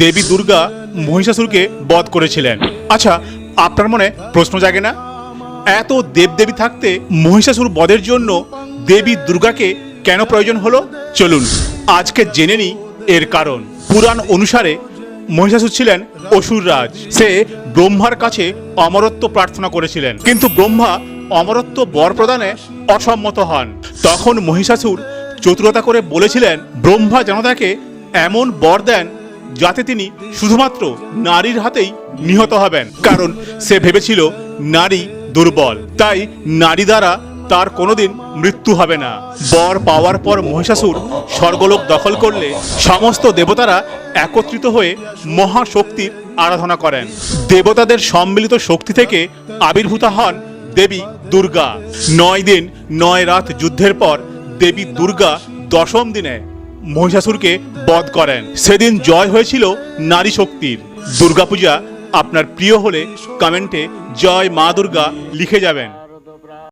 দেবী দুর্গা মহিষাসুরকে বধ করেছিলেন। আচ্ছা আপনার মনে প্রশ্ন জাগে না? এত দেবদেবী থাকতে মহিষাসুর বধের জন্য দেবী দুর্গাকে কেন প্রয়োজন হলো? চলুন, আজকে জেনে নিই এর কারণ। পুরাণ অনুসারে মহিষাসুর ছিলেন অসুর রাজ। সে ব্রহ্মার কাছে অমরত্ব প্রার্থনা করেছিলেন। কিন্তু ব্রহ্মা অমরত্ব বর প্রদানে অসম্মত হন। তখন মহিষাসুর চতুরতা করে বলেছিলেন, ব্রহ্মা যেন তাকে এমন বর দেন যাতে তিনি শুধুমাত্র নারীর হাতেই নিহত হবেন। কারণ সে ভেবেছিল নারী দুর্বল। তাই নারী দ্বারা তার কোনোদিন মৃত্যু হবে না। বর পাওয়ার পর মহিষাসুর স্বর্গলোক দখল করলে সমস্ত দেবতারা একত্রিত হয়ে মহাশক্তির আরাধনা করেন। দেবতাদের সম্মিলিত শক্তি থেকে আবির্ভূত হন দেবী দুর্গা। নয় দিন, নয় রাত যুদ্ধের পর দেবী দুর্গা দশম দিনে মহিষাসুরকে বধ করেন। সেদিন জয় হয়েছিল নারী শক্তির। দুর্গাপূজা আপনার প্রিয় হলে কমেন্টে জয় মা দুর্গা লিখে যাবেন।